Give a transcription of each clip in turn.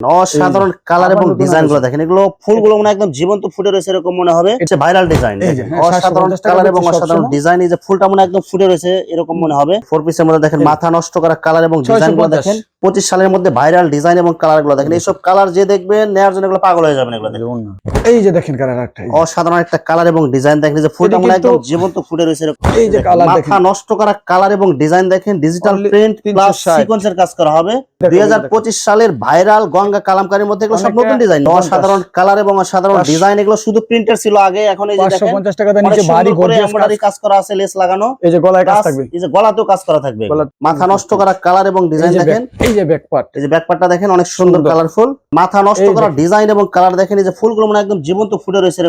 অসাধারণ কালার এবং ডিজাইনগুলো দেখেন এগুলো ফুলগুলো মনে একদম জীবন্ত ফুটে রয়েছে এরকম মনে হবে। এটা ভাইরাল ডিজাইন হ্যাঁ, অসাধারণ কালার এবং অসাধারণ ডিজাইন এই যে ফুলটা মনে একদম ফুটে রয়েছে এরকম মনে হবে। ফোর পিসের মধ্যে দেখেন মাথা নষ্ট করা কালার এবং ডিজাইনগুলো দেখেন। পঁচিশ সালের মধ্যে ভাইরাল ডিজাইন এবং কালারগুলো দেখেন। এইসব কালার যে দেখবেন নেওয়ার জন্য এগুলো পাগল হয়ে যাবেন এগুলো এই যে দেখেন কালার একটা অসাধারণ একটা কালার এবং ডিজাইন দেখেন যে ফুলটা মনে একদম জীবন্ত ফুটে রয়েছে এই যে দেখেন, মাথা নষ্ট করা কালার এবং ডিজাইন দেখেন ডিজিটাল প্রিন্ট প্লাস সিকোয়েন্সের কাজ করা হবে। সালের ভাইরাল গঙ্গা কালামকারীর মধ্যে এগুলো সব নতুন ডিজাইন অসাধারণ কালার এবং অসাধারণ ডিজাইন এগুলো শুধু প্রিন্টার ছিল আগে এখন এই যে দেখেন টাকা নিচে ভারী গর্জিয়াস কাজ। করা আছে লেস লাগানো। এই যে গলায় কাজ থাকবে। এই যে গলাতেও কাজ করা থাকবে। মাথা নষ্ট করা কালার এবং ডিজাইন দেখেন এই যে ব্যাক পার্ট এই যে দেখেন অনেক সুন্দর। কালারফুল মাথা নষ্ট করা ডিজাইন এবং কালার দেখেন এই যে ফুলগুলো মানে একদম জীবন্ত ফুটে রয়েছে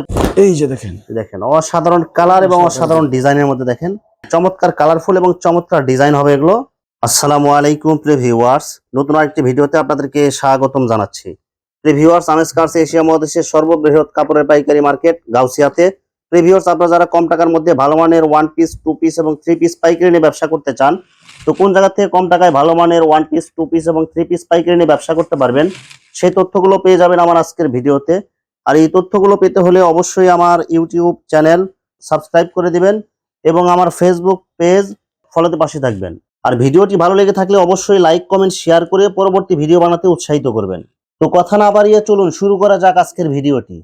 এই যে দেখেন। দেখেন অসাধারণ কালার এবং অসাধারণ। অসাধারণ ডিজাইনের মধ্যে দেখেন। চমৎকার কালারফুল এবং চমৎকার ডিজাইন হবে এগুলো। আসসালামু আলাইকুম প্রিয় ভিউয়ার্স নতুন আরেকটি ভিডিওতে আপনাদেরকে স্বাগতম জানাচ্ছি। প্রিয় ভিউয়ার্স আমেজ কার্স এশিয়া মহাদেশের সর্ববৃহৎ কাপড়ের পাইকারি মার্কেট গাউসিয়াতে। প্রিয় ভিউয়ার্স আপনারা যারা কম টাকার মধ্যে ভালো মানের ওয়ান পিস টু পিস এবং থ্রি পিস পাইকারি নিয়ে ব্যবসা করতে চান তো কোন জায়গা থেকে কম টাকায় ভালো মানের ওয়ান পিস টু পিস এবং থ্রি পিস পাইকারি নিয়ে ব্যবসা করতে পারবেন, সেই তথ্যগুলো পেয়ে যাবেন আমার আজকের ভিডিওতে। আর এই তথ্যগুলো পেতে হলে অবশ্যই আমার ইউটিউব চ্যানেল সাবস্ক্রাইব করে দিবেন এবং আমার ফেসবুক পেজ ফলোতে পাশে থাকবেন। আর ভিডিওটি ভালো লেগে থাকলে অবশ্যই লাইক কমেন্ট শেয়ার করে পরবর্তী ভিডিও বানাতে উৎসাহিত করবেন। তো কথা না বাড়িয়ে চলুন, শুরু করা যাক আজকের ভিডিওটি।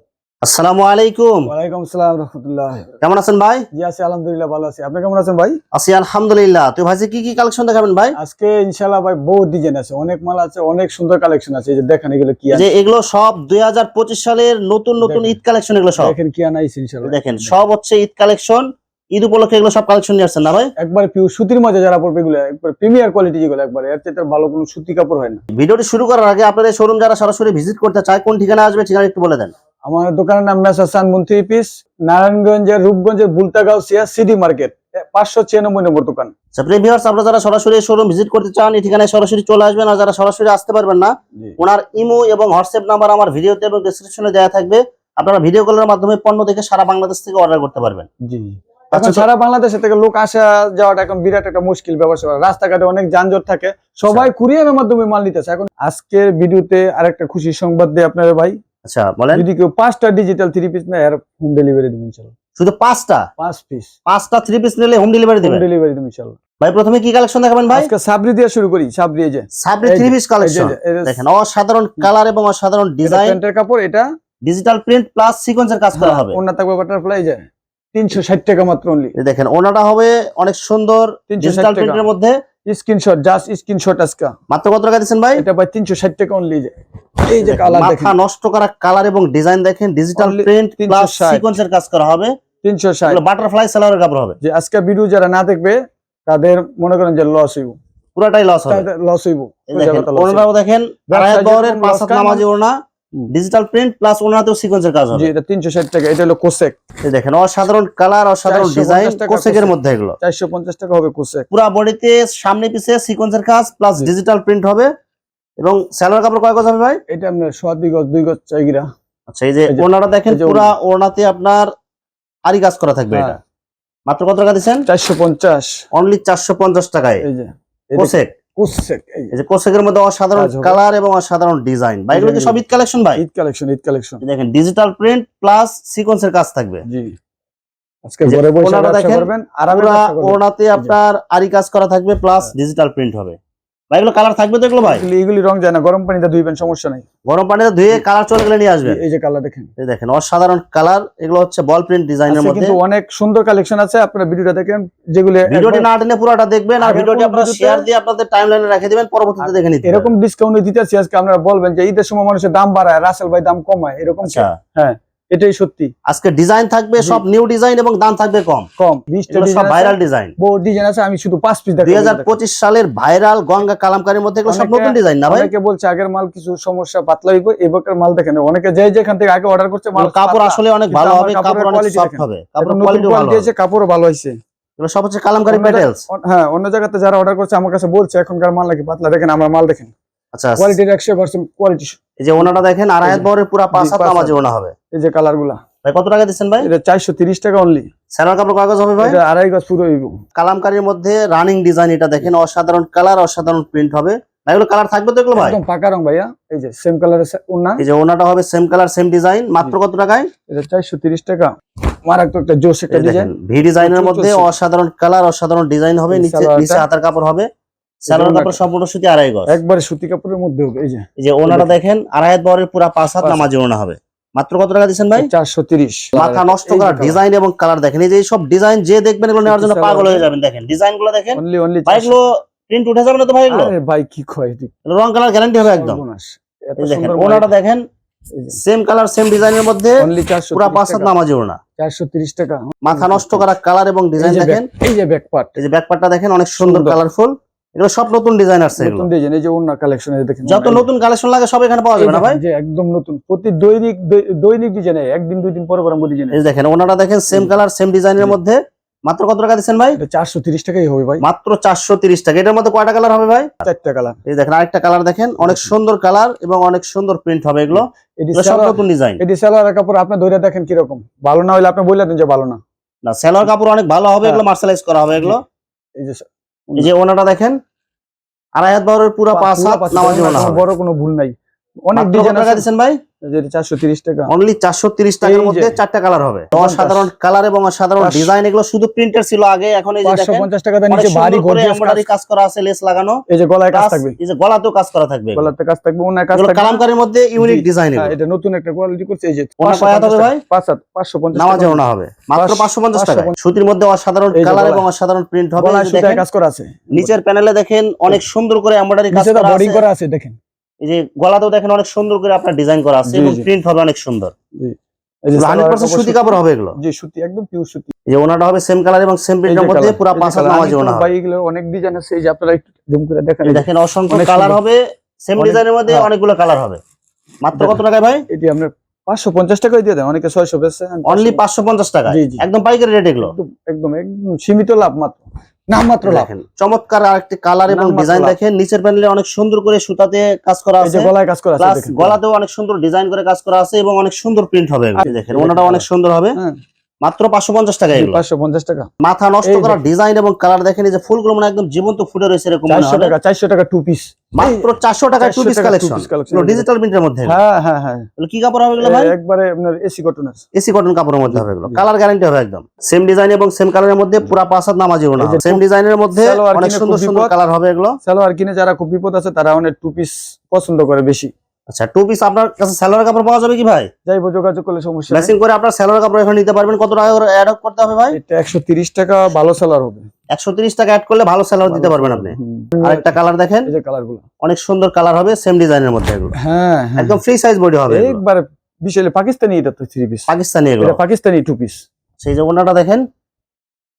আসসালামু আলাইকুম। ওয়ালাইকুম আসসালাম রহমতুল্লাহ। কেমন আছেন ভাই? জি আছি আলহামদুলিল্লাহ ভালো আছি। আপনি কেমন আছেন ভাই? আছি আলহামদুলিল্লাহ। তুই ভাই কি কি কালেকশন দেখাবেন ভাই? আজকে ইনশাল্লাহ ভাই বহুত ডিজাইন আছে অনেক মাল আছে অনেক সুন্দর কালেকশন আছে। এই যে দেখেন এগুলো কি যে আছে এগুলো সব দুই হাজার পঁচিশ সালের নতুন নতুন ঈদ কালেকশন এগুলো সব। দেখেন কি আনাইছে ইনশাল্লাহ দেখেন সব হচ্ছে ঈদ কালেকশন ঈদ উপলক্ষে এগুলো সব কালেকশন নিয়ে আসছেন না ভাই? একবার পিউ সুতির মধ্যে যারা পড়বে এগুলো একবার প্রিমিয়ার কোয়ালিটি যেগুলো একবার এর চেয়ে ভালো কোনো সুতি কাপড় হয় না। ভিডিওটি শুরু করার আগে আপনাদের শোরুম যারা সরাসরি ভিজিট করতে চায় কোন ঠিকানা আসবে ঠিকানা একটু বলে দেন। আমার দোকানের নাম মেসাসান মন্ত্রী পিস নারায়ণগঞ্জের রূপগঞ্জের বুলতাগাঁও সিয়া সিটি মার্কেট পাঁচশো ছিয়ানব্বই নম্বর দোকান। প্রিভিয়ার্স আপনারা যারা সরাসরি শোরুম ভিজিট করতে চান এই ঠিকানায় সরাসরি চলে আসবেন আর যারা সরাসরি আসতে পারবেন না ওনার ইমো এবং হোয়াটসঅ্যাপ নাম্বার আমার ভিডিওতে এবং ডেসক্রিপশনে দেওয়া থাকবে। আপনারা ভিডিও কলের মাধ্যমে পণ্য দেখে সারা বাংলাদেশ থেকে অর্ডার করতে পারবেন। জি আচ্ছা, এখন সারা বাংলাদেশে থেকে লোক আসা যাওয়াটা এখন বিরাট একটা মুশকিল স্যাপার। রাস্তাঘাটে অনেক যানজট থাকে। সবাই কুরিয়ারের মাধ্যমে মাল নিতেছে। এখন আজকের ভিডিওতে আরেকটা খুশি সংবাদ দিয়ে আপনারা ভাই। আচ্ছা বলেন। যদি কেউ পাঁচটা ডিজিটাল থ্রি পিস নেয় এর হোম ডেলিভারি দেবেন ইনশাল্লাহ। শুধু পাঁচটা? পাঁচ পিস পাঁচটা থ্রি পিস নিলে হোম ডেলিভারি হোম ডেলিভারি দেবেন ইনশাল্লাহ। ভাই প্রথমে কি কালেকশন দেখাবেন ভাই? আজকে সাবরি দিয়ে শুরু করি সাবরি এই যে। সাবরি থ্রি পিস কালেকশন দেখেন অসাধারণ কালার এবং অসাধারণ ডিজাইন প্যান্টের কাপড় এটা ডিজিটাল প্রিন্ট প্লাস সিকোয়েন্সের কাজ করা হবে। অন্য থাকবে বাটারফ্লাই যায় তিনশো ষাট টাকা মাত্র অনলি দেখেন ওনাটা হবে অনেক সুন্দর 360 ডিজিটাল। প্রিন্টের মধ্যে। স্ক্রিনশট জাস্ট স্ক্রিনশট আজকে। মাত্র কত টাকা দিচ্ছেন ভাই? এটা ভাই তিনশো ষাট টাকা অনলি এই যে কালার মাথা নষ্ট করা কালার এবং ডিজাইন দেখেন ডিজিটাল প্রিন্ট প্লাস 360 সিকোয়েন্সের কাজ করা হবে। তিনশো ষাট। বাটারফ্লাই সালোয়ারের কাপড় হবে। যে আজকে ভিডিও যারা না দেখবে তাদের মনে করেন যে লস হইব। পুরাটাই লস হবে। লস হইব। দেখেন ওনারাও দেখেন পাঁচ হাত নামাজি ওনা। ডিজিটাল প্রিন্ট প্লাস ওনাতেও সিকোয়েন্সের কাজ জি হবে এটা তিনশো ষাট টাকা এটা হলো কোসেক এই দেখেন অসাধারণ কালার অসাধারণ 450 ডিজাইন কোসেকের মধ্যে এগুলো। চারশো পঞ্চাশ টাকা হবে কোসেক পুরা বডিতে সামনে পিছে সিকোয়েন্সের কাজ প্লাস ডিজিটাল প্রিন্ট হবে। এবং সালোয়ার কাপড় কয় গজ হবে ভাই? এটা আপনার সোয়া দুই গজ দুই গজ চাইগিরা আচ্ছা এই যে ওনাটা দেখেন পুরা ওনাতে আপনার আরি কাজ করা থাকবে হ্যাঁ। এটা মাত্র কত টাকা চারশো পঞ্চাশ। অনলি চারশো পঞ্চাশ টাকায়। এই যে এই যে কোসেক কোসেক এই যে। কোসেকের মধ্যে অসাধারণ কালার এবং অসাধারণ ডিজাইন। ভাই এগুলো কি সব ঈদ কালেকশন ভাই? Eid collection Eid collection. দেখেন ডিজিটাল প্রিন্ট প্লাস সিকোয়েন্সের কাজ থাকবে। জি। আজকে ঘরে বসে দেখেন। ওনাতে আপনার আরি কাজ করা থাকবে প্লাস। ডিজিটাল প্রিন্ট হবে। ভাই এগুলো কালার থাকবে তো এগুলো ভাই? এগুলি- রং যায় না গরম পানিতে ধুইবেন সমস্যা নাই। গরম পানিতে ধুয়ে কালার চলে গেলে নিয়ে আসবেন এই যে কালার দেখেন। এই দেখেন অসাধারণ কালার এগুলো হচ্ছে বল প্রিন্ট ডিজাইনের মধ্যে। কিন্তু অনেক সুন্দর কালেকশন আছে আপনারা ভিডিওটা দেখেন যেগুলো ভিডিওটি না টেনে পুরোটা দেখবেন আর ভিডিওটি আপনারা শেয়ার দিয়ে আপনাদের টাইমলাইনে রেখে দিবেন পরবর্তীতে দেখে নিতে এরকম ডিসকাউন্ট দিতেছি আজকে আপনারা বলবেন যে ঈদের সময় মানুষের দাম বাড়ায় রাসেল ভাই দাম কমায় এরকম আচ্ছা। হ্যাঁ। এটাই সত্যি। আজকে ডিজাইন থাকবে সব নিউ ডিজাইন এবং দাম থাকবে কম। কম। সব ভাইরাল ডিজাইন বহু ডিজাইন আছে আমি শুধু পাঁচ পিস দুই হাজার পঁচিশ সালের ভাইরাল গঙ্গা কালামকারীর মধ্যে সব নতুন ডিজাইন না ভাই? অনেকে বলছে আগের মাল কিছু সমস্যা পাতলা হইব এবারের মাল দেখেন। অনেকে যে যেখান থেকে আগে অর্ডার করছে মাল কাপড় আসলে অনেক ভালো হবে কাপড় অনেক সফট হবে কাপড় কোয়ালিটি ভালো এসে কাপড়ও ভালো হয়েছে। এগুলো সব হচ্ছে কালামকারী প্যাটেলস হ্যাঁ অন্য জায়গাতে যারা অর্ডার করছে আমার কাছে বলছে এখনকার মাল নাকি পাতলা? দেখেন আমার মাল দেখেন। আচ্ছা কোয়ালিটির একশো পার্সেন্ট কোয়ালিটি এই যে ওনাটা দেখেন আড়াই হাত এই যে- বহরের পুরা পাঁচ হাত নামাজি ওনা হবে। এই যে কালারগুলা ভাই কত টাকা দিচ্ছেন ভাই? এটা চারশো তিরিশ টাকা অনলি স্যালোয়ার কাপড় কাগজ হবে ভাই? এটা আড়াই গজ পুরো হইব। কালামকারীর মধ্যে রানিং ডিজাইন এটা দেখেন অসাধারণ কালার অসাধারণ প্রিন্ট হবে। এগুলো কালার থাকবে তো এগুলো ভাই? একদম পাকা রং ভাইয়া। এই যে সেম কালারের ওনা। এই যে ওনাটা হবে সেম কালার সেম ডিজাইন মাত্র কত টাকায়? এটা চারশো তিরিশ টাকা। মারাত্মক একটা জোস একটা ডিজাইন ভি ডিজাইনের মধ্যে অসাধারণ কালার অসাধারণ ডিজাইন হবে। নিচে। নিচে হাতার কাপড় হবে। সালোয়ার কাপড় সম্পূর্ণ সুতি আড়াই গজ। একবারে সুতি কাপড়ের মধ্যে এই যে। এই যে ওনাটা দেখেন আড়াই হাত বহরের পুরা পাঁচ হাত নামাজি ওনা হবে। মাত্র কত টাকা দিচ্ছেন ভাই? চারশো তিরিশ। মাথা নষ্ট করা ডিজাইন এবং কালার দেখেন। এই যে সব ডিজাইন যে দেখবেন এগুলো নেওয়ার জন্য পাগল হয়ে যাবেন দেখেন। ডিজাইনগুলো দেখেন। অনলি অনলি ভাই এগুলো প্রিন্ট উঠে যাবে না তো ভাই এগুলো? ভাই কি কয় রং কালার গ্যারান্টি হবে একদম। দেখেন ওনাটা দেখেন সেম কালার সেম ডিজাইনের মধ্যে পাঁচ নামাজি টাকা। মাথা নষ্ট করা কালার এবং ডিজাইন দেখেন। এই যে ব্যাক পার্ট এই যে ব্যাকপার্টটা দেখেন অনেক সুন্দর। কালারফুল এগুলো সব নতুন ডিজাইন আসছে নতুন ডিজাইন এই যে অন্য কালেকশন দেখেন যত নতুন কালেকশন লাগে সব এখানে পাওয়া যাবে না ভাই? যে একদম নতুন প্রতি দৈনিক দৈনিক ডিজাইন একদিন দুই দিন পরে পরে আমরা ডিজাইন এই দেখেন ওনাটা দেখেন সেম কালার সেম ডিজাইনের। মধ্যে। মাত্র কত টাকা দিচ্ছেন ভাই? এটা চারশো তিরিশ টাকাই হবে ভাই। মাত্র চারশো তিরিশ টাকা। এটার মধ্যে কয়টা কালার হবে ভাই? চারটা কালার এই দেখেন আরেকটা কালার দেখেন অনেক সুন্দর কালার এবং অনেক সুন্দর প্রিন্ট হবে এগুলো। এটি সব নতুন ডিজাইন এটি সালোয়ার কাপড় আপনি ধরে দেখেন কীরকম। ভালো না হলে আপনি বললে দেন যে ভালো না। না সেলোয়ার কাপড় অনেক ভালো হবে হ্যাঁ। এগুলো মার্শালাইজ করা হবে এগুলো। এই যে এই যে ওনাটা দেখেন আড়াই হাত বহরের পুরো পাঁচ হাত নামাজি ওনা বড় কোনো ভুল নাই। অনেক ডিজাইন টাকা দিচ্ছেন ভাই? যেটি চারশো তিরিশ টাকা। অনলি চারশো তিরিশ টাকার মধ্যে চারটা কালার হবে। অসাধারণ কালার এবং অসাধারণ পাঁচশো। ডিজাইন এগুলো শুধু প্রিন্টার ছিল আগে এখন এই যে দেখেন পঞ্চাশ টাকা নিচে ভারী গর্জিয়াস কাজ। করা আছে লেস লাগানো। এই যে গলায় কাজ থাকবে। এই যে গলাতেও কাজ করা থাকবে। গলাতে কাজ থাকবে কাজ এগুলো থাকবে। কালামকারীর মধ্যে ইউনিক ডিজাইন হ্যাঁ, এটা নতুন একটা কোয়ালিটি করছে এই যে ওনা হবে ভাই? পাঁচ হাত পাঁচশো পঞ্চাশ নামাজে টাকা। ওনা হবে। মাত্র পাঁচশো- পাঁচশো পঞ্চাশ। টাকা সুতির মধ্যে অসাধারণ কালার এবং অসাধারণ প্রিন্ট হবে। গলায় সুতায় কাজ করা আছে। নিচের প্যানেলে দেখেন অনেক সুন্দর করে এমব্রয়ডারি কাজ বোর্ডিং করা আছে দেখেন। এই যে গলাতেও দেখেন অনেক সুন্দর করে আপনার ডিজাইন করা আছে এবং প্রিন্ট হবে অনেক সুন্দর। এই যে হান্ড্রেড পার্সেন্ট সুতি কাপড় হবে এগুলো? জি সুতি একদম পিওর সুতি। এই যে ওনাটা হবে সেম কালার এবং সেম প্রিন্টের মধ্যে পুরো পাঁচ হাত। নামাজি ওনা ভাই এগুলো অনেক ডিজাইন আছে এই যে আপনারা একটু জুম করে দেখেন। দেখেন অসংখ্য কালার হবে সেম ডিজাইনের মধ্যে হ্যাঁ। অনেকগুলো কালার হবে। মাত্র কত টাকায় ভাই? এটি আপনার পাঁচশো পঞ্চাশ টাকায় দিয়ে দেন অনেকে ছয়শো বেচছে অনলি 550 পাঁচশো পঞ্চাশ টাকা জি, জি। একদম পাইকারি রেট এগুলো? একদম একদম সীমিত লাভ মাত্র। নাম মাত্র লাভ। দেখেন চমৎকার আরেকটি কালার এবং ডিজাইন দেখেন নিচের প্যানেলে অনেক সুন্দর করে সুতাতে কাজ করা আছে। গলায় কাজ করা আছে গলাতেও অনেক সুন্দর ডিজাইন করে কাজ করা আছে এবং অনেক সুন্দর প্রিন্ট হবে। দেখেন ওনাটা অনেক সুন্দর হবে। হ্যাঁ। মাত্র পাঁচশো পঞ্চাশ টাকা পাঁচশো পঞ্চাশ টাকা। মাথা নষ্ট করা ডিজাইন এবং কালার দেখেন যে ফুলগুলো মানে একদম জীবন্ত ফুটে রয়েছে এরকম চারশো টাকা চারশো টাকা টু পিস মাত্র চারশো টাকা টু পিস কালেকশন ডিজিটাল প্রিন্টের মধ্যে হ্যাঁ হ্যাঁ হ্যাঁ। কি কাপড় হবে এগুলো ভাই? একবারে আপনার এসি কটন আছে এসি কটন কাপড়ের মধ্যে হবে এগুলো। কালার গ্যারান্টি হবে একদম। সেম ডিজাইন এবং সেম কালারের মধ্যে পুরা পাঁচ হাত নামাজি ওনা সেম ডিজাইনের মধ্যে অনেক সুন্দর সুন্দর কালার হবে এগুলো। সালোয়ার কিনে যারা খুব বিপদ আছে তারা অনেক টু পিস পছন্দ করে বেশি। আচ্ছা টু পিস আপনার কাছে স্যালোয়ার কাপড় পাওয়া যাবে কি ভাই? যাইবো যোগাযোগ করলে সমস্যা নেই। ম্যাচিং করে আপনার স্যালোয়ার কাপড় এখানে নিতে পারবেন। কত টাকা করে অ্যাড করতে হবে ভাই? এটা একশো তিরিশ টাকা ভালো সালোয়ার হবে। একশো তিরিশ টাকা অ্যাড করলে ভালো স্যালোয়ার দিতে পারবেন আপনি। আরেকটা কালার দেখেন। এই যে কালারগুলো অনেক সুন্দর কালার হবে সেম ডিজাইনের মধ্যে এগুলো। হ্যাঁ হ্যাঁ। একদম ফ্রি সাইজ বডি হবে। একবারে বিশাল পাকিস্তানি এটা তো থ্রি পিস পাকিস্তানি এগুলো। এটা পাকিস্তানি টু পিস সেই যে ওনাটা দেখেন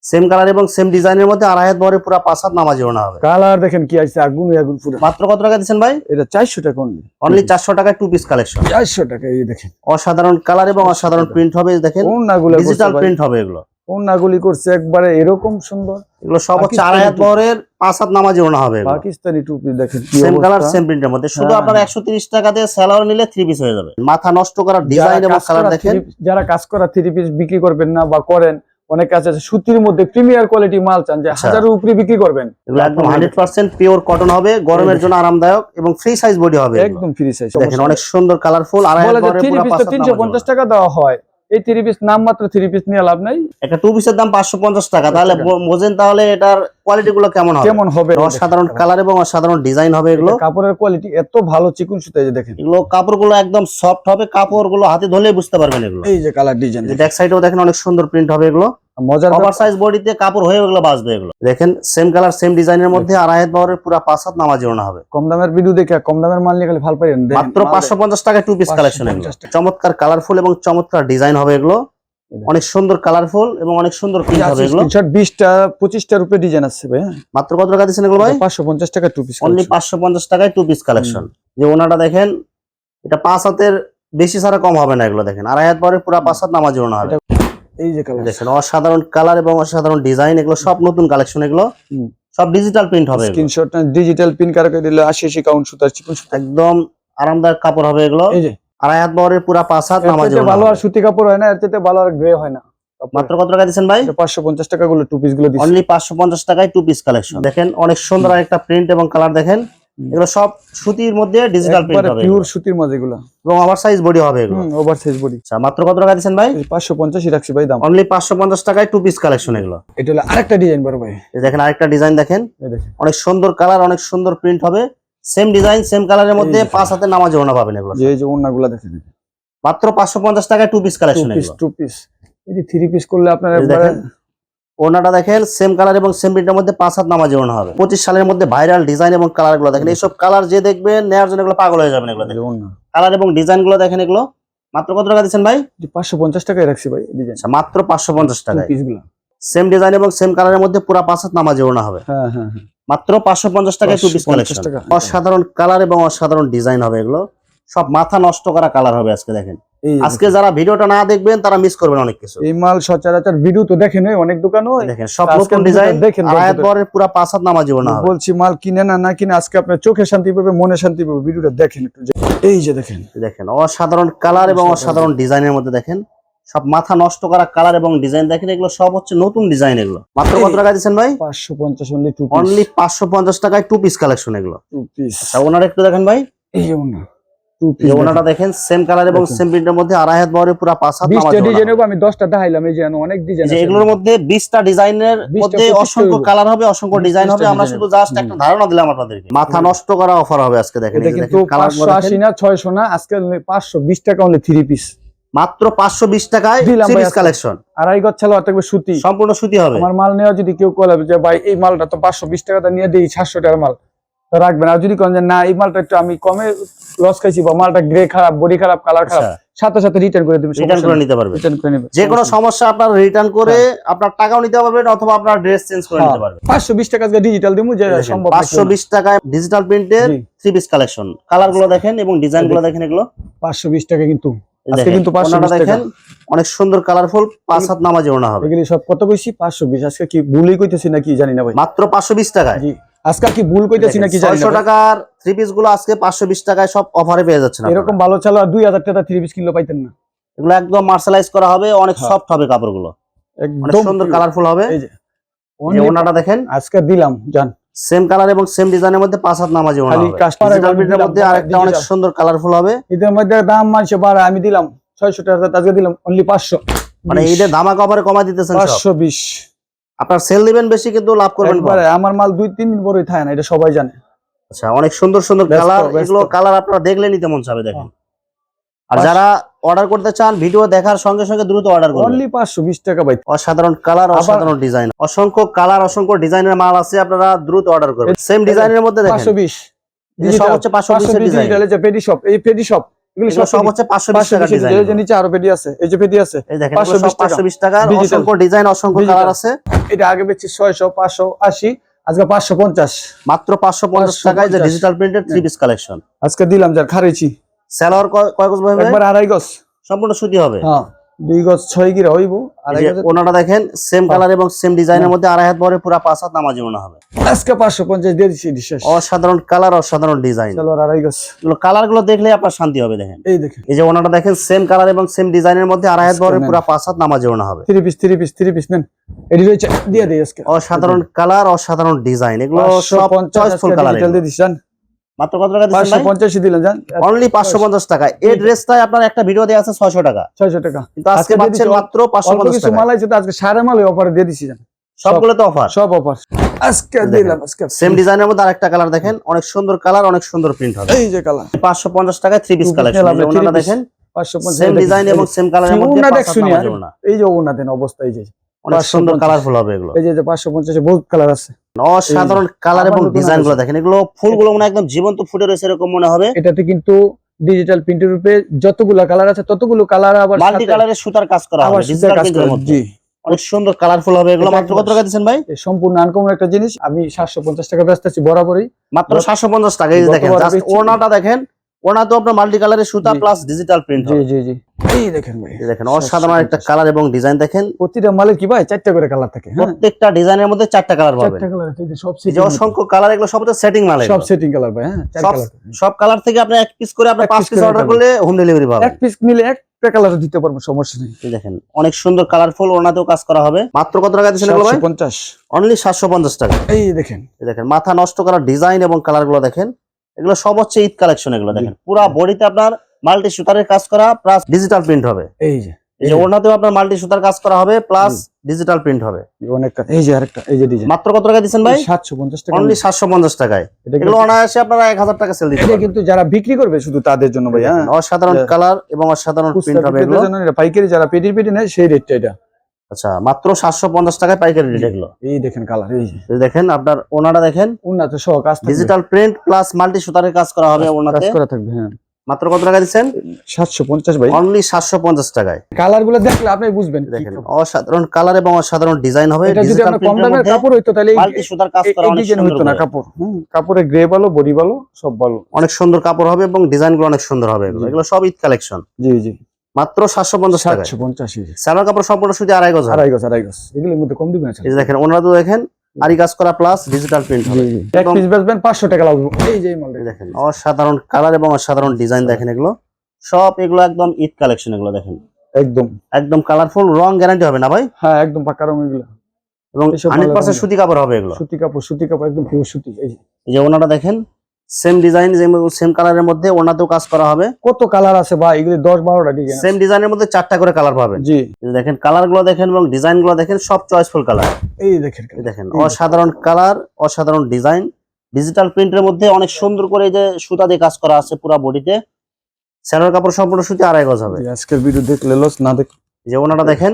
সেম কালার এবং সেম ডিজাইনের মধ্যে আড়াই হাত বহরে পুরো পাঁচ হাত নামাজি ওনা হবে। কালার দেখেন কি আছে আগুন আগুন পুরো। মাত্র কত টাকা দিচ্ছেন ভাই? এটা চারশো টাকা অনলি অনলি চারশো টাকা টু পিস কালেকশন চারশো টাকা এই দেখেন। অসাধারণ কালার এবং অসাধারণ প্রিন্ট হবে দেখেন। কোন নাগুলি ডিজিটাল প্রিন্ট হবে এগুলো। কোন নাগুলি করছে একবারে এরকম সুন্দর। এগুলো সব হচ্ছে আড়াই হাত বহরের পাঁচ হাত নামাজি ওনা হবে পাকিস্তানি টু পিস দেখেন কি সেম কালার। সেম প্রিন্টের মধ্যে। শুধু হ্যাঁ। আপনার একশো তিরিশ টাকাতে স্যালোয়ার নিলে থ্রি পিস হয়ে যাবে। মাথা নষ্ট করার ডিজাইন এবং কালার দেখেন। যারা কাজ করা থ্রি পিস বিক্রি করবেন না বা করেন অনেক কাছে আছে সুতির মধ্যে প্রিমিয়ার কোয়ালিটি মাল চান যে আচ্ছা। হাজারের উপরে বিক্রি করবেন। এগুলো একদম হান্ড্রেড পার্সেন্ট পিওর কটন হবে গরমের জন্য আরামদায়ক এবং ফ্রি সাইজ বডি হবে একদম ফ্রি সাইজ দেখেন অনেক সুন্দর কালারফুল আড়াই হাত বলে যে বহরের থ্রি পুরো পিস পাঁচ তো হাত তিনশো পঞ্চাশ টাকা দেওয়া হয়। এই থ্রি পিস নাম মাত্র থ্রি পিস নিয়ে লাভ নাই। একটা টু পিসের দাম পাঁচশো পঞ্চাশ টাকা। তাহলে। বোঝেন তাহলে এটার কোয়ালিটি গুলো কেমন হবে? কেমন হবে? সাধারণ কালার এবং অসাধারণ ডিজাইন হবে এগুলো। কাপড়ের কোয়ালিটি এত ভালো চিকুন সুতা যে দেখেন। এগুলো কাপড়গুলো একদম সফট হবে কাপড়গুলো হাতে ধরলে বুঝতে পারবেন এগুলো। এই যে কালার ডিজাইন ব্যাক সাইডেও দেখেন অনেক সুন্দর প্রিন্ট হবে এগুলো। মজার ওভার ব্যাপার- সাইজ বডিতে কাপড় হয়ে এগুলো বাঁচবে এগুলো। দেখেন সেম কালার সেম ডিজাইনের মধ্যে আড়াই হাত বহরের পুরো পাঁচ হাত নামাজি ওনা হবে। কম দামের ভিডিও দেখে কম দামের মাল নিয়ে ভালো পাইবেন মাত্র মাল পাঁচশো পঞ্চাশ টাকা টু পিস কালেকশন এগুলো। চমৎকার কালারফুল এবং চমৎকার ডিজাইন হবে এগুলো। অনেক সুন্দর কালারফুল এবং অনেক সুন্দর প্রিন্ট হবে এগুলো। বিশটা পঁচিশটার উপরে ডিজাইন আসছে ভাই হ্যাঁ। মাত্র কত টাকা দিচ্ছেন এগুলো ভাই? পাঁচশো পঞ্চাশ টাকা টু পিস অনলি পাঁচশো পঞ্চাশ টাকায় টু পিস কালেকশন যে ওনাটা দেখেন এটা পাঁচ হাতের বেশি ছাড়া কম হবে না এগুলো দেখেন। আড়াই হাত পরে পুরো পাঁচ হাত নামাজি ওনা হবে। এই যে কালার দেখেন অসাধারণ কালার এবং অসাধারণ ডিজাইন এগুলো সব নতুন কালেকশন এগুলো সব ডিজিটাল প্রিন্ট হবে। স্ক্রিনশট ডিজিটাল পিন কারকে দিলে আশি আশি কাউন্ট সুতার চিকুন সুতা একদম আরামদায়ক কাপড় হবে এগুলো। এই যে। আড়াই হাত বহরের পুরা পাঁচ হাত নামাজি ভালো আর সুতি কাপড় হয় না এর চাইতে ভালো আর গ্রে হয় না মাত্র কত টাকা দিচ্ছেন ভাই? পাঁচশো পঞ্চাশ টাকা গুলো টু পিসগুলো দিচ্ছে। অনলি পাঁচশো পঞ্চাশ টাকায় টু পিস কালেকশন দেখেন অনেক সুন্দর আরেকটা প্রিন্ট এবং কালার দেখেন। এগুলো সব সুতির মধ্যে ডিজিটাল প্রিন্ট হবে পিওর সুতির মধ্যে এগুলো। এবং ওভার সাইজ বডি হবে এগুলো। ওভার সাইজ বডি আচ্ছা মাত্র কত টাকা দিচ্ছেন ভাই? পাঁচশো পঞ্চাশই রাখছি ভাই দাম। অনলি পাঁচশো পঞ্চাশ টাকায় টু পিস কালেকশন এগুলো। এটা হলো আরেকটা ডিজাইন বড় ভাই। এই দেখেন আরেকটা ডিজাইন দেখেন। এই দেখেন। অনেক সুন্দর কালার অনেক সুন্দর প্রিন্ট হবে। সেম ডিজাইন সেম কালারের মধ্যে পাঁচ হাতে নামাজ ওনা পাবেন এগুলো। এই যে ওন্নাগুলা দেখেন। মাত্র পাঁচশো পঞ্চাশ টাকায় টু পিস কালেকশন এগুলো টু পিস টু পিস এই থ্রি পিস করলে আপনার ওনাটা দেখেন সেম কালার এবং সেম প্রিন্টের মধ্যে পাঁচ হাত নামাজ ওনা হবে। পঁচিশ সালের মধ্যে ভাইরাল ডিজাইন এবং কালারগুলো দেখেন এইসব কালার যে দেখবেন নেওয়ার জন্য এগুলো পাগল হয়ে যাবেন এগুলো কালার এবং ডিজাইনগুলো দেখেন এগুলো। মাত্র কত টাকা দিচ্ছেন ভাই? পাঁচশো পঞ্চাশ টাকায় রাখছি ভাই ডিজাইন আচ্ছা মাত্র পাঁচশো পঞ্চাশ টাকা সেম ডিজাইন এবং সেম কালারের মধ্যে পুরো পাঁচ হাত নামাজ ওনা হবে। হ্যাঁ হ্যাঁ হ্যাঁ। মাত্র পাঁচশো পঞ্চাশ টাকায় টু পিস কালেকশন। অসাধারণ কালার এবং অসাধারণ ডিজাইন হবে এগুলো। সব মাথা নষ্ট করা কালার হবে আজকে দেখেন। আজকে যারা ভিডিওটা না দেখবেন তারা মিস করবেন অনেক কিছু। এই মাল সচরাচর ভিডিও তো দেখেন অনেক দোকানও দেখেন সব নতুন ডিজাইন দেখেন আয়াত। বরের পুরো পাঁচ হাত নামাজি হবে। বলছি মাল কিনে না না কিনে আজকে আপনার চোখে শান্তি পাবে মনে শান্তি পাবে ভিডিওটা দেখেন একটু এই যে দেখেন। দেখেন অসাধারণ কালার এবং অসাধারণ। ডিজাইনের মধ্যে দেখেন। সব মাথা নষ্ট করা কালার এবং ডিজাইন দেখেন এগুলো সব হচ্ছে নতুন ডিজাইন এগুলো। মাত্র কত টাকা দিচ্ছেন ভাই? পাঁচশো পঞ্চাশ অনলি টু অনলি পাঁচশো পঞ্চাশ টাকায় টু পিস কালেকশন এগুলো। টু পিস আচ্ছা ওনার একটু দেখেন ভাই। এই যে ওনা টু এই পিস ওনাটা দেখেন সেম কালার এবং সেম প্রিন্টের মধ্যে আড়াই হাত বরের পুরো পাঁচ হাত বিশটা ডিজাইন হবে। আমি দশটা দেখাইলাম এই যে অনেক ডিজাইন এগুলোর মধ্যে বিশটা ডিজাইনের মধ্যে অসংখ্য কালার হবে অসংখ্য ডিজাইন হবে। আমরা শুধু জাস্ট একটা ধারণা দিলাম আপনাদেরকে। মাথা নষ্ট করা অফার হবে আজকে দেখেন এটা এই যে কিন্তু পাঁচশো আশি না ছয়শো না আজকে পাঁচশো বিশ টাকা অনলি থ্রি পিস মাত্র পাঁচশো বিশ টাকায় সিরিজ কালেকশন আড়াই গজ ছাড়া থাকবে সুতি। সম্পূর্ণ সুতি হবে। আমার মাল নেওয়া যদি কেউ কলে যে ভাই এই মালটা তো পাঁচশো বিশ টাকাটা নিয়ে দিই সাতশো টাকার মাল। রাখবেন। আর যদি কোন যে না এই মালটা একটু আমি কমে লস খাইছি বা মালটা গ্রে খারাপ বডি খারাপ কালার খারাপ সাথে সাথে রিটার্ন করে দেবেন রিটার্ন করে নিতে পারবে রিটার্ন করে নেবেন যে কোনো সমস্যা আপনার রিটার্ন করে আপনার টাকাও নিতে পারবেন অথবা আপনার ড্রেস চেঞ্জ করে নিতে পারবেন। পাঁচশো বিশ টাকা ডিজিটাল দিমু যে সম্ভব পাঁচশো বিশ টাকায় ডিজিটাল প্রিন্টের থ্রি পিস কালেকশন কালারগুলো দেখেন এবং ডিজাইনগুলো দেখেন। এগুলো। পাঁচশো বিশ টাকা কিন্তু। আজকে কিন্তু 520 টাকা। দেখেন অনেক সুন্দর কালারফুল পাঁচ হাত নামাজে ওনা হবে। এগুলি সব কত কইছি? পাঁচশো বিশ। আজকে কি ভুলই কইতেছি নাকি জানি না ভাই। মাত্র পাঁচশো বিশ টাকায়? জি। আজকে কি ভুল কইতেছি নাকি জানি না ছয়শো ভাই। টাকার থ্রি পিসগুলো আজকে পাঁচশো বিশ টাকায় সব অফারে পেয়ে যাচ্ছেন। এরকম ভালো চালো আর দুই হাজার টাকা থ্রি পিস কিলো পাইতেন না। এগুলো একদম মার্শালাইজ করা হবে অনেক হ্যাঁ। সফট হবে কাপড়গুলো। একদম সুন্দর কালারফুল হবে। এই যে ওনাটা দেখেন। আজকে দিলাম জান। সেম কালার এবং সেম ডিজাইনের মধ্যে পাঁচ হাত নামাজি ওনা হবে। ডিজিটাল প্রিন্টের মধ্যে আরেকটা অনেক সুন্দর কালারফুল হবে। এদের মধ্যে দাম মানছে বাড়া আমি দিলাম। ছয়শো টাকা আজকে দিলাম অনলি পাঁচশো। মানে ঈদের ধামাকা অফারে কমাই দিতেছেন সব। পাঁচশো বিশ। আপনার সেল দিবেন বেশি কিন্তু লাভ করবেন। একবারে আমার মাল দুই তিন দিন পরে থাকে না এটা সবাই জানে। আচ্ছা অনেক সুন্দর সুন্দর কালার এগুলো কালার আপনারা দেখলে নিতে মন চাবে দেখেন। আর যারা অর্ডার করতে চান ভিডিও দেখার সঙ্গে সঙ্গে দ্রুত অর্ডার করুন অনলি পাঁচশো বিশ টাকা ভাই। অসাধারণ কালার অসাধারণ ডিজাইন অসংখ্য কালার অসংখ্য ডিজাইনের মাল আছে আপনারা দ্রুত অর্ডার করবেন। সেম ডিজাইনের মধ্যে দেখেন। পাঁচশো বিশ। এই যে সব হচ্ছে পাঁচশো বিশের ডিজাইন এই পেডি শপ এগুলি সব সব হচ্ছে পাঁচশো বিশ পাঁচশো এই যে নিচে আরও পেডি আছে এই যে পেডি আছে এই দেখেন 520 টাকা। পাঁচশো বিশ টাকার Digital। অসংখ্য ডিজাইন অসংখ্য কালার আছে। এটা আগে বেচছি ছয়শো পাঁচশো আশি আজকে পাঁচশো পঞ্চাশ। মাত্র 550 টাকায় যে ডিজিটাল প্রিন্টের থ্রি পিস কালেকশন আজকে দিলাম যার খারেছি স্যালোয়ার কয় গজ ভাই একবার আড়াই গজ। সম্পূর্ণ সুতি হবে। হ্যাঁ দুই গজ ছয় গিরা হইব আড়াই গজ ওনাটা দেখেন সেম কালার এবং সেম ডিজাইনের মধ্যে আড়াই হাত পরে পুরা পাঁচ হাত নামাজি ওনা হবে। আজকে পাঁচশো পঞ্চাশ দিয়ে দিচ্ছি শেষ। অসাধারণ কালার অসাধারণ ডিজাইন আড়াই গজ। কালারগুলো দেখলে আপনার শান্তি হবে দেখেন। এই দেখেন। এই যে ওনাটা দেখেন সেম কালার এবং সেম ডিজাইনের মধ্যে আড়াই হাত পরে পাঁচ হাত নামাজি ওনা হবে। Three piece three piece three piece নেন। এটি রয়েছে দিয়ে দিই আজকে। অসাধারণ কালার অসাধারণ ডিজাইন এগুলো পাঁচশো সব চয়েসফুল কালার দিয়ে দিচ্ছি জান। মাত্র কত টাকা দিচ্ছেন পাঁচশো ভাই পঞ্চাশই দিলেন জান। অনলি পাঁচশো পঞ্চাশ টাকা। এই ড্রেসটাই আপনার একটা ভিডিও দেওয়া আছে ছয়শো টাকা। ছয়শো টাকা। কিন্তু আজকে পাচ্ছেন মাত্র পাঁচশো অল্প পঞ্চাশ কিছু মাল আছে আজকে সারা মাল অফারে দিয়ে দিচ্ছি জান। সবগুলো তো অফার সব অফার আজকে দিলাম আজকে সেম ডিজাইনের মধ্যে আরেকটা কালার দেখেন। অনেক সুন্দর কালার অনেক সুন্দর প্রিন্ট হবে। এই যে কালার পাঁচশো পঞ্চাশ টাকায় থ্রি পিস কালেকশন ওনাটা দেখেন পাঁচশো পঞ্চাশ সেম ডিজাইন এবং সেম কালারের মধ্যে ওনা পাঁচ দেখ হাত শুনি নামাজি ওনা। এই যে ওনা দেন অবস্থা এই যে অনেক সুন্দর কালারফুল হবে এগুলো। এই যে বহুত কালার আছে। অসাধারণ কালার এবং ডিজাইনগুলো দেখেন এগুলো ফুলগুলো মনে একদম জীবন্ত ফুটে রয়েছে এরকম মনে হবে। এটাতে কিন্তু ডিজিটাল প্রিন্টের রূপে যতগুলো কালার আছে ততগুলো কালার আবার মাল্টি কালারের সুতার কাজ করা হবে ডিজিটাল কাজ প্রিন্টের মধ্যে। অনেক সুন্দর কালারফুল হবে এগুলো মাত্র কত টাকা দিচ্ছেন ভাই? সম্পূর্ণ আনকমন একটা জিনিস আমি সাতশো পঞ্চাশ টাকা ব্যস্ত আছি বরাবরই। মাত্র সাতশো পঞ্চাশ টাকা দেখেন ওনাটা দেখেন ওনা তো আপনার মাল্টি কালারের সুতা প্লাস ডিজিটাল প্রিন্ট জি জি জি। এই দেখেন ভাই। এই দেখেন অসাধারণ একটা কালার এবং ডিজাইন দেখেন। প্রতিটা মালের কি ভাই? চারটা করে কালার থাকে হ্যাঁ? প্রত্যেকটা ডিজাইনের মধ্যে চারটা কালার পাবেন। চারটা কালার এই যে সব এই যে অসংখ্য কালার এগুলো সব সেটিং মাল সব সেটিং কালার ভাই হ্যাঁ চার সব কালার সব কালার থেকে আপনি এক পিস করে আপনি পাঁচ পিস অর্ডার করলে হোম ডেলিভারি পাবেন। এক পিস নিলে একটা কালার দিতে পারব সমস্যা নেই। দেখেন অনেক সুন্দর কালারফুল ওনাতেও কাজ করা হবে। মাত্র কত টাকা দিচ্ছেন এগুলো ভাই? সাতশো পঞ্চাশ। অনলি সাতশো পঞ্চাশ টাকা। এই দেখেন। এই দেখেন মাথা নষ্ট করা ডিজাইন এবং কালারগুলো দেখেন। এগুলো সব হচ্ছে ঈদ কালেকশন এগুলো দেখেন। পুরা বডিতে আপনার মাল্টি সুতারের কাজ করা প্লাস ডিজিটাল প্রিন্ট হবে। এই যে এই যে ওড়নাতেও আপনার মাল্টি সুতার কাজ করা হবে প্লাস ডিজিটাল প্রিন্ট হবে। অনেক এই যে আরেকটা এই যে ডিজাইন মাত্র কত টাকা ভাই? সাতশো পঞ্চাশ টাকা। অনলি সাতশো পঞ্চাশ টাকায়। এগুলো অনায়াসে আপনারা এক হাজার টাকা সেল দিতে পারবেন। কিন্তু যারা বিক্রি করবে শুধু তাদের জন্য ভাই হ্যাঁ। অসাধারণ. কালার এবং অসাধারণ প্রিন্ট হবে এগুলো। পাইকারি যারা পেটি পেটি নেয় সেই রেটটা এটা। আচ্ছা মাত্র সাতশো পঞ্চাশ টাকায় পাইকারি রেট এগুলো। এই দেখেন কালার এই দেখেন আপনার ওনারা দেখেন। সহ কাজ ডিজিটাল প্রিন্ট প্লাস মাল্টি সুতারের কাজ করা হবে কাজ করা থাকবে হ্যাঁ। মাত্র কত টাকা দিচ্ছেন? সাতশো পঞ্চাশ ভাই। অনলি সাতশো পঞ্চাশ টাকায়। কালারগুলো দেখলে আপনি বুঝবেন দেখেন অসাধারণ কালার এবং অসাধারণ ডিজাইন হবে এটা যদি আপনার কম দামের কাপড় হইতো তাহলে মাল্টি সুতার কাজ করা অনেক সুন্দর না কাপড়। কাপড়ে গ্রে বলো বডি বলো সব ভালো। অনেক সুন্দর কাপড় হবে এবং ডিজাইনগুলো অনেক সুন্দর হবে। এগুলো। সব ঈদ কালেকশন জি জি। মাত্র সাতশো পঞ্চাশ সাতশো পঞ্চাশি সালোয়ার কাপড় সম্পূর্ণ শুধু আড়াই গজ আড়াই গজ আড়াই গজ। এগুলোর মধ্যে কম দিবেন এই দেখেন ওনারা তো দেখেন আরি কাজ করা প্লাস ডিজিটাল প্রিন্ট হবে। জি জি। এক পিস বেচবেন পাঁচশো টাকা লাগবে। এই যে দেখেন অসাধারণ কালার এবং অসাধারণ ডিজাইন দেখেন এগুলো। সব এগুলো একদম ঈদ কালেকশন এগুলো দেখেন। একদম। একদম কালারফুল রং গ্যারান্টি হবে না ভাই? হ্যাঁ একদম পাকা রঙ এগুলো। এবং। সুতি কাপড় হবে এগুলো। সুতি কাপড় সুতি কাপড় একদম পিওর সুতি। এই যে ওনারা দেখেন সেম ডিজাইন সেম কালারের মধ্যে ওনাতেও কাজ করা হবে। কত কালার আছে বা এগুলি দশ বারোটা ডিজাইন সেম ডিজাইনের মধ্যে চারটা করে কালার পাবেন। জি। দেখেন কালারগুলো দেখেন এবং ডিজাইনগুলো দেখেন সব চয়েসফুল কালার এই দেখেন দেখেন অসাধারণ কালার অসাধারণ ডিজাইন ডিজিটাল প্রিন্টের মধ্যে অনেক সুন্দর করে যে সুতা দিয়ে কাজ করা আছে পুরো বডিতে স্যালোর কাপড় সম্পূর্ণ সুতি আড়াই গজ হবে। আজকের ভিডিও দেখলে লস না দেখ যে ওনাটা দেখেন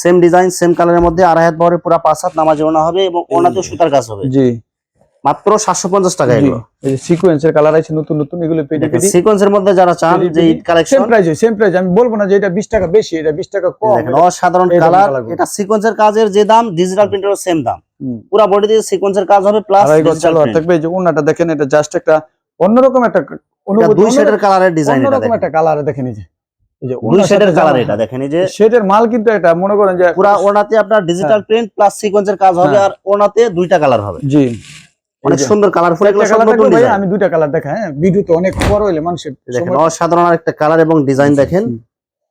সেম ডিজাইন সেম কালারের মধ্যে আড়াই হাত বহরে পুরো পাঁচ হাত নামাজে ওনা হবে এবং ওনাতেও সুতার কাজ হবে। জি। মাত্র সাতশো পঞ্চাশ টাকা জি। এগুলো। এই যে সিকোয়েন্সের কালার আছে নতুন নতুন এগুলো সিকোয়েন্সের মধ্যে যারা চান যে same collection price same price আমি বলব না যে এটা বিশ টাকা বেশি এটা বিশ টাকা কম। দেখেন অসাধারণ এই কালার এটা সিকোয়েন্সের কাজের যে দাম ডিজিটাল প্রিন্টেরও সেম দাম। পুরো বডি দিয়ে সিকোয়েন্সের কাজ হবে প্লাস ডিজিটাল থাকবে এই যে ওনাটা দেখেন এটা জাস্ট একটা অন্যরকম একটা অনুভূতি দুই শেডের কালারের ডিজাইন এটা অন্যরকম একটা কালার দেখেন এই যে। দুই শেডের কালার এটা দেখেন এই যে শেডের মাল কিন্তু এটা মনে করেন যে পুরা ওনাতে আপনার ডিজিটাল প্রিন্ট প্লাস সিকোয়েন্সের কাজ হবে হ্যাঁ। আর ওনাতে দুইটা কালার হবে। জি। অনেক সুন্দর কালারফুল এগুলো একটা সব কালার নতুন ডিজাইন আমি দুইটা কালার দেখা হ্যাঁ? ভিডিও তো অনেক বড় হইলে মানুষের দেখেন অসাধারণ একটা কালার এবং ডিজাইন দেখেন।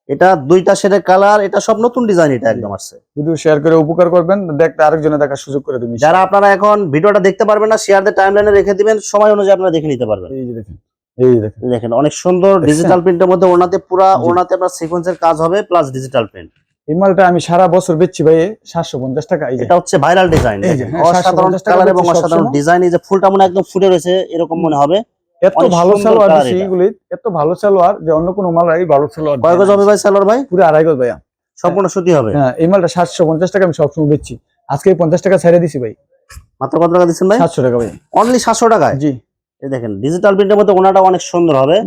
এটা দুইটা শেডের কালার এটা সব নতুন ডিজাইন এটা একদম আসছে। ভিডিও শেয়ার করে উপকার করবেন দেখতে আরেকজনে দেখার সুযোগ করে দিবেন যারা আপনারা এখন ভিডিওটা দেখতে পারবেন না শেয়ার দিয়ে টাইমলাইনে রেখে দিবেন সময় অনুযায়ী আপনারা দেখে নিতে পারবেন। এই যে দেখেন এই দেখেন। দেখেন অনেক সুন্দর ডিজিটাল প্রিন্টের মধ্যে ওনাতে পুরা। ওনাতে আপনার সিকোয়েন্সের কাজ হবে প্লাস ডিজিটাল প্রিন্ট এই মালটা আমি সারা বছর বেচছি ভাই সাতশো পঞ্চাশ টাকা এটা হচ্ছে ভাইরাল ডিজাইন হ্যাঁ, অসাধারণ কালার এবং অসাধারণ ডিজাইন এই যে ফুলটা মনে একদম ফুটে রয়েছে এরকম মনে হবে। এত ভালো সালোয়ার দিছি এত ভালো সালোয়ার যে অন্য কোনো মাল এই ভালো সালোয়ার কয় গজ হবে ভাই সালোয়ার ভাই? পুরো আড়াই গজ ভাইয়া। সম্পূর্ণ সুতি হবে। হ্যাঁ এই মালটা সাতশো পঞ্চাশ টাকা আমি সবসময় বেচছি। আজকে পঞ্চাশ টাকা ছেড়ে দিছি ভাই। মাত্র কত টাকা দিচ্ছেন ভাই? সাতশো টাকা ভাই। অনলি সাতশো টাকায়? জি। এই দেখেন ডিজিটাল প্রিন্টের মধ্যে ওনাটা অনেক সুন্দর হবে।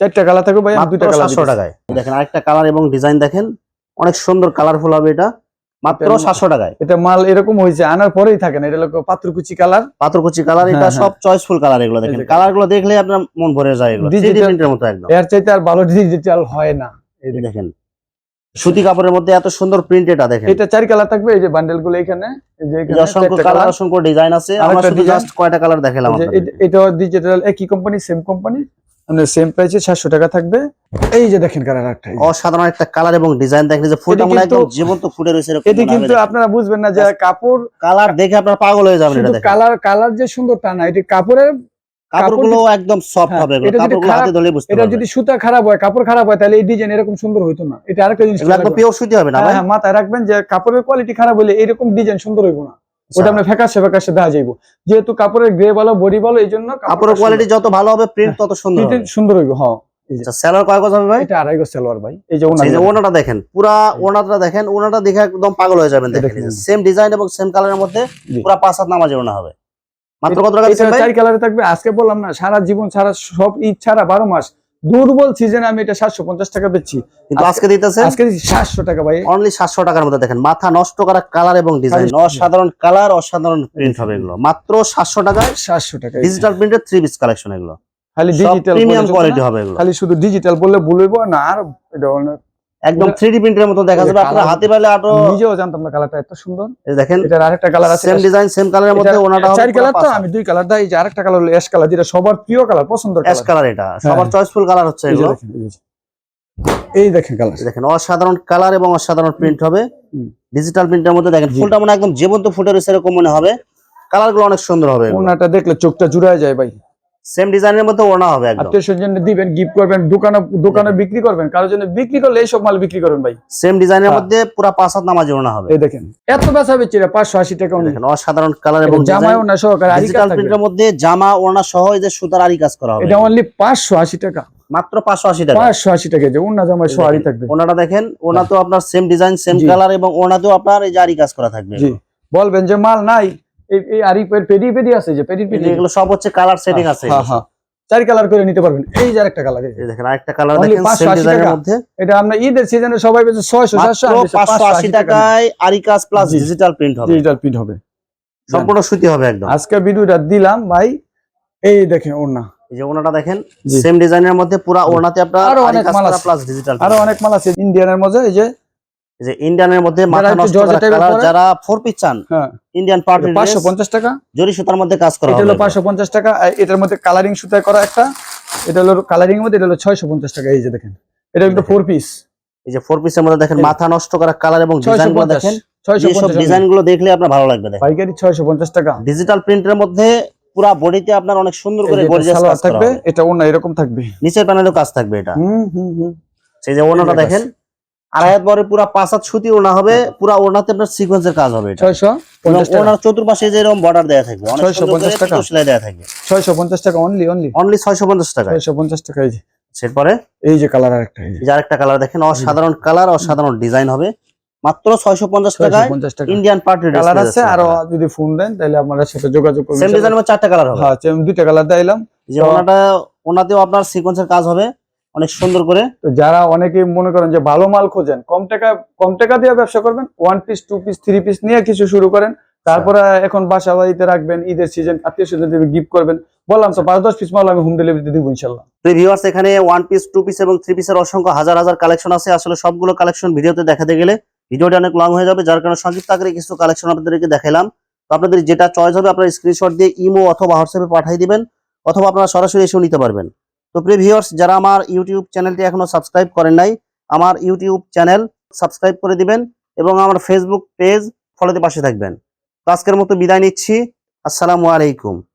চারটা কালার থাকবে ভাই দুইটা কালার সাতশো টাকায়। দেখেন আরেকটা কালার এবং ডিজাইন দেখেন। অনেক সুন্দর কালারফুল হবে এটা। মাত্র সাতশো টাকায়। এটা মাল এরকম হয়েছে আনার পরেই থাকে না এটা পাত্রকুচি কালার পাথরকুচি কালার এটা হ্যাঁ, সব চয়েসফুল কালার এগুলো দেখেন। কালারগুলো দেখলে আপনার মন ভরে যায় এগুলো। Digital- 3D প্রিন্টের মতো একদম। এর চাইতে আর ভালো ডিজিটাল হয় না। এই দেখেন। সুতি কাপড়ের মধ্যে এত সুন্দর প্রিন্ট এটা দেখেন। এটা চার কালার থাকবে এই যে বান্ডেলগুলো এখানে অসংখ্য কালার অসংখ্য ডিজাইন আছে। আমরা শুধু জাস্ট কয়টা কালার দেখালাম। এটা- ডিজিটাল একই কোম্পানি সেম কোম্পানি মানে সেম প্রাইসে টাকা থাকবে। এই যে দেখেন কালার একটা অসাধারণ একটা কালার এবং ডিজাইন দেখেন যে ফুলটা মনে একদম জীবন্ত ফুটে রয়েছে এটি কিন্তু আপনারা বুঝবেন না যে কাপড় কালার দেখে আপনার পাগল হয়ে যাবেন এটা দেখেন। কালার কালার যে সুন্দর তা না এটি কাপড়ের কাপড়গুলো একদম সফট হ্যাঁ, হবে এটা যদি কাপড়গুলো হাতে ধরে বুঝতে এটা যদি সুতা খারাপ হয় কাপড় খারাপ হয় তাহলে এই ডিজাইন এরকম সুন্দর হইতো না। এটা আরেকটা জিনিস একদম পিওর সুতি হবে না হ্যাঁ, ভাই? হ্যাঁ, মাথায় রাখবেন যে কাপড়ের কোয়ালিটি খারাপ হলে এরকম ডিজাইন সুন্দর হইব না। ওটা আচ্ছা, আমরা ফ্যাকাশে ফ্যাকাশে দেখা যাইব। যেহেতু কাপড়ের গ্রে বলো বডি বলো এই জন্য কাপড়ের কোয়ালিটি যত ভালো হবে প্রিন্ট তত সুন্দর সুন্দর হইব হ্যাঁ। আচ্ছা সেলার কয় গজ হবে ভাই? এটা আড়াই গজ সালোয়ার ভাই। এই যে এই যে ওনাটা দেখেন পুরা ওনাটা দেখেন ওনাটা দেখে একদম পাগল হয়ে যাবেন দেখেন। দেখেন। সেম ডিজাইন এবং সেম কালারের মধ্যে পুরা পাঁচ হাত নামাজে ওনা হবে। মাত্র কত টাকা এটা দিচ্ছেন ভাই? চার কালারে থাকবে। আজকে বললাম না সারা জীবন সারা সব ছাড়া বারো মাস দুর্বল সিজনে আমি এটা সাতশো পঞ্চাশ টাকা বেচছি। কিন্তু আজকে- দিতেছে আজকে সাতশো টাকা ভাই। অনলি সাতশো টাকার মধ্যে দেখেন মাথা নষ্ট করা কালার এবং ডিজাইন অসাধারণ কালার অসাধারণ প্রিন্ট হবে এগুলো। মাত্র সাতশো টাকায় সাতশো টাকা ডিজিটাল প্রিন্টের থ্রি পিস কালেকশন এগুলো। খালি ডিজিটাল প্রিমিয়াম কোয়ালিটি হবে এগুলো। খালি শুধু ডিজিটাল বললে ভুলবো না আর এটা একদম থ্রি ডি প্রিন্টের মতো দেখা যাবে। আপনার হাতে পাইলে আরও নিজেও জানতাম না কালারটা এত সুন্দর। এই দেখেন এটার আরেকটা কালার আছে। সেম ডিজাইন সেম কালারের মধ্যে ওনাটা চার কালার তো আমি দুই কালার দেয় এই যে আরেকটা কালার হলো অ্যাশ কালার যেটা সবার প্রিয় কালার পছন্দের অ্যাশ কালার কালার এটা। সবার চয়েসফুল কালার হচ্ছে এগুলো। দেখেন, এই দেখেন কালার এই দেখেন অসাধারণ কালার এবং অসাধারণ প্রিন্ট হবে। ডিজিটাল প্রিন্টের মধ্যে দেখেন। ফুলটা মনে হয় একদম জীবন্ত ফুটে রয়েছে এরকম মনে হবে। কালারগুলো অনেক সুন্দর হবে। ওনাটা দেখলে চোখটা জুড়ায় যায় ভাই। সেম ডিজাইনের মধ্যে ওড়না হবে একদম। আত্মীয় স্বজন দিবেন গিফট করবেন দোকানে দোকানে বিক্রি করবেন। কারোর জন্য বিক্রি করলে এই সব মাল বিক্রি করবেন ভাই। সেম ডিজাইনের হ্যাঁ। মধ্যে পুরা পাঁচ হাত নামাজি ওড়না হবে। এই দেখেন। এত বেচা বেচি পাঁচশো আশি টাকা only। দেখেন অসাধারণ কালার এবং জামাও না সহকারে আরি ডিজিটাল প্রিন্টের মধ্যে জামা ওড়না সহ এই যে সুতার আরি কাজ করা হবে। এটা অনলি পাঁচশো আশি টাকা। মাত্র পাঁচশো আশি টাকা। পাঁচশো আশি টাকা যে অন্য জামায় সহ আরি থাকবে। ওনাটা দেখেন ওনা তো আপনার সেম ডিজাইন সেম কালার এবং ওনাতেও আপনার এই যে আরি কাজ করা থাকবে জি। বলবেন যে মাল নাই। এই- আরি পেডি পেডি আছে যে পেডি পেডি। এগুলো সব হচ্ছে কালার সেটিং আছে। হ্যাঁ হ্যাঁ। চারি কালার করে নিতে পারবেন। এই যে কালার এই দেখেন আরেকটা কালার দেখেন 580 সেম ডিজাইনের মধ্যে। এটা আমরা ঈদের সিজনে সবাই বেচে টাকায় আরি কাজ প্লাস ডিজিটাল প্রিন্ট হবে। ডিজিটাল প্রিন্ট হবে। সম্পূর্ণ সুতি হবে একদম। আজকে ভিডিওটা দিলাম ভাই। এই দেখেন ওনা এই যে ওনাটা দেখেন সেম ডিজাইনের মধ্যে পুরো ওনাতে আপনার আরও কাজ মাল আছে। প্লাস ডিজিটাল আরও অনেক মাল আছে ইন্ডিয়ানের মধ্যে এই যে যে ইন্ডিয়ানের মধ্যে মাথা নষ্ট করা কালার যারা ফোর পিস চান হ্যাঁ। ইন্ডিয়ান পার্টি পাঁচশো পঞ্চাশ টাকা। জরি সুতার মধ্যে কাজ করা এটা হলো পাঁচশো পঞ্চাশ টাকা। আর এটার মধ্যে কালারিং সুতায় করা একটা এটা হলো কালারিং এর মধ্যে এটা হলো ছয়শো পঞ্চাশ টাকা। এই যে দেখেন এটা কিন্তু ফোর পিস এই যে ফোর পিসের মধ্যে দেখেন মাথা নষ্ট করা কালার এবং ছয়শো ডিজাইনগুলো দেখেন। এইসব ডিজাইনগুলো দেখলে আপনার ভালো লাগবে দেখেন। পাইকারি ছয়শো পঞ্চাশ টাকা। ডিজিটাল প্রিন্টের মধ্যে পুরো বডিতে আপনার অনেক সুন্দর করে গর্জিয়াস কাজ থাকবে এটা অন্য এরকম থাকবে। নিচের প্যানেলেও কাজ থাকবে এটা। হুম হুম হুম। সেই যে ওনাটা দেখেন। আড়াই হাত বরে পুরো পাঁচ হাত সুতি ওনা হবে পুরো ওনাতে আপনার সিকোয়েন্সের কাজ হবে ছয়শো পঞ্চাশ ওনার চতুর্পাশে যে এরকম বর্ডার দেওয়া থাকবে অনেক 650 সুন্দর করে টাকা। সেলাই দেওয়া থাকবে ছয়শো পঞ্চাশ টাকা অনলি অনলি অনলি ছয়শো পঞ্চাশ টাকা। ছয়শো পঞ্চাশ টাকা এই যে। এরপরে? এই যে কালার আরেকটা এই যে। আরেকটা কালার দেখেন অসাধারণ কালার অসাধারণ ডিজাইন হবে। মাত্র ছয়শো পঞ্চাশ ছয়শো টাকায় পঞ্চাশ টাকা। ইন্ডিয়ান পার্টি কালার আছে আরও যদি ফোন দেন তাহলে আপনার সাথে যোগাযোগ করবেন। সেম ডিজাইনের চারটা কালার হবে। হ্যাঁ দুইটা কালার দিলাম যে ওনাটা ওনাতেও আপনার সিকোয়েন্সের কাজ হবে। অনেক সুন্দর করে। তো যারা অনেকে মনে করেন যে ভালো মাল খোঁজেন কম টাকা কম টাকা দিয়ে ব্যবসা করবেন one piece two piece three piece নিয়ে কিছু শুরু করেন। তারপরে এখন বাসা বাড়িতে রাখবেন ঈদের সিজন আত্মীয় স্বজন দেবে গিফট করবেন। বললাম তো পাঁচ দশ পিস মাল আমি হোম ডেলিভারিতে দিব ইনশাল্লাহ। ভিউয়ার্স এখানে ওয়ান পিস টু পিস এবং থ্রি পিসের অসংখ্য হাজার হাজার কালেকশন আছে। আসলে সবগুলো কালেকশন ভিডিওতে দেখাতে গেলে ভিডিওটা অনেক লং হয়ে যাবে যার কারণে সংক্ষিপ্ত আকারে কিছু কালেকশন আপনাদেরকে দেখালাম। তো আপনাদের যেটা চয়েস হবে আপনারা স্ক্রিনশট দিয়ে ইমো অথবা হোয়াটসঅ্যাপে পাঠিয়ে দিবেন অথবা আপনারা সরাসরি এসেও নিতে পারবেন। তো প্রিয় যারা আমার ইউটিউব চ্যানেলটি এখনও সাবস্ক্রাইব করেন নাই, আমার ইউটিউব চ্যানেল সাবস্ক্রাইব করে দিবেন এবং আমার ফেসবুক পেজ ফলোতে পাশে থাকবেন। তো আজকের মতো বিদায় নিচ্ছি। আসসালামু আলাইকুম।